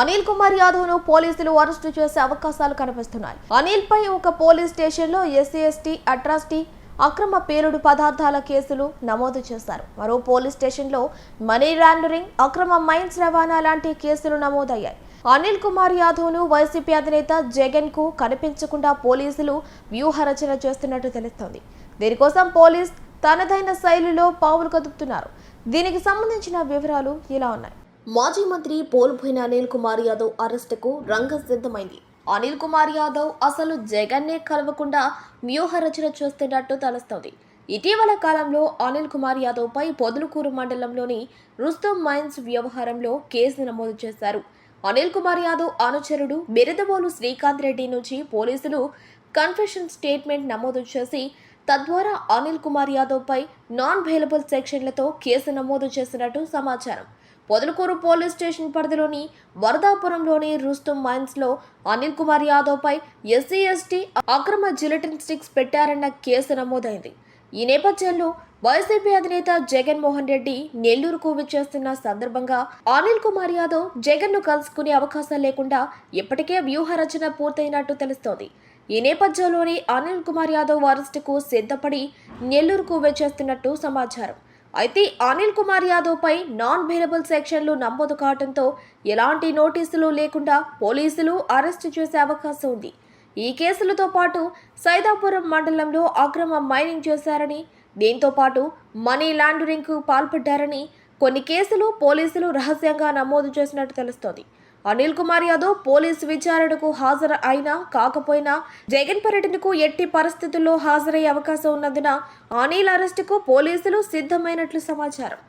అనిల్ కుమార్ యాదవ్ను పోలీసులు అరెస్టు చేసే అవకాశాలు కనిపిస్తున్నాయి. అనిల్ పై ఒక పోలీస్ స్టేషన్లో ఎస్సీ ఎస్టీ అట్రాసిటీ అక్రమ పేలుడు పదార్థాల కేసులు నమోదు చేశారు. మరో పోలీస్ స్టేషన్లో మనీ లాండరింగ్ అక్రమ మైన్స్ రవాణా లాంటి కేసులు నమోదయ్యాయి. అనిల్ కుమార్ యాదవ్ను వైసీపీ అధినేత జగన్కు కనిపించకుండా పోలీసులు వ్యూహరచన చేస్తున్నట్టు తెలుస్తోంది. దీనికోసం పోలీస్ తనదైన శైలిలో పావులు కదుపుతున్నారు. దీనికి సంబంధించిన వివరాలు ఇలా ఉన్నాయి. మాజీ మంత్రి పోల్పోయిన అనిల్ కుమార్ యాదవ్ అరెస్టుకు రంగం సిద్ధమైంది అనిల్ కుమార్ యాదవ్ అసలు జగన్నే కలవకుండా వ్యూహరచన చేస్తున్నట్టు తెలుస్తోంది. ఇటీవల కాలంలో అనిల్ కుమార్ యాదవ్పై పొదులుకూరు మండలంలోని రుస్తుం మైన్స్ వ్యవహారంలో కేసు నమోదు చేశారు. అనిల్ కుమార్ యాదవ్ అనుచరుడు బిరదబోలు శ్రీకాంత్ రెడ్డి నుంచి పోలీసులు కన్ఫెషన్ స్టేట్మెంట్ నమోదు చేసి తద్వారా అనిల్ కుమార్ యాదవ్పై నాన్ బెయిలబుల్ సెక్షన్లతో కేసు నమోదు చేసినట్టు సమాచారం. పొదలకూరు పోలీస్ స్టేషన్ పరిధిలోని వరదాపురంలోని రుస్తుం మైన్స్లో అనిల్ కుమార్ యాదవ్పై ఎస్సీ ఎస్టీ అక్రమ జిలటిన్ స్టిక్స్ పెట్టారన్న కేసు నమోదైంది. ఈ నేపథ్యంలో వైసీపీ అధినేత జగన్మోహన్ రెడ్డి నెల్లూరుకు విచ్చేస్తున్న సందర్భంగా అనిల్ కుమార్ యాదవ్ జగన్ను కలుసుకునే అవకాశం లేకుండా ఇప్పటికే వ్యూహ రచన పూర్తయినట్టు తెలుస్తోంది. ఈ నేపథ్యంలోనే అనిల్ కుమార్ యాదవ్ అరెస్టుకు సిద్ధపడి నెల్లూరుకు వచ్చేస్తున్నట్టు సమాచారం. అయితే అనిల్ కుమార్ యాదవ్పై నాన్ బెయిలబుల్ సెక్షన్లు నమోదు కావడంతో ఎలాంటి నోటీసులు లేకుండా పోలీసులు అరెస్టు చేసే అవకాశం ఉంది. ఈ కేసులతో పాటు సైదాపురం మండలంలో అక్రమ మైనింగ్ చేశారని దీంతో పాటు మనీ లాండరింగ్కు పాల్పడ్డారని కొన్ని కేసులు పోలీసులు రహస్యంగా నమోదు చేసినట్టు తెలుస్తోంది. అనిల్ కుమార్ యాదవ్ పోలీసు విచారణకు హాజరు అయినా కాకపోయినా జగన్ పర్యటనకు ఎట్టి పరిస్థితుల్లో హాజరయ్యే అవకాశం ఉన్నందున అనిల్ అరెస్టుకు పోలీసులు సిద్ధమైనట్లు సమాచారం.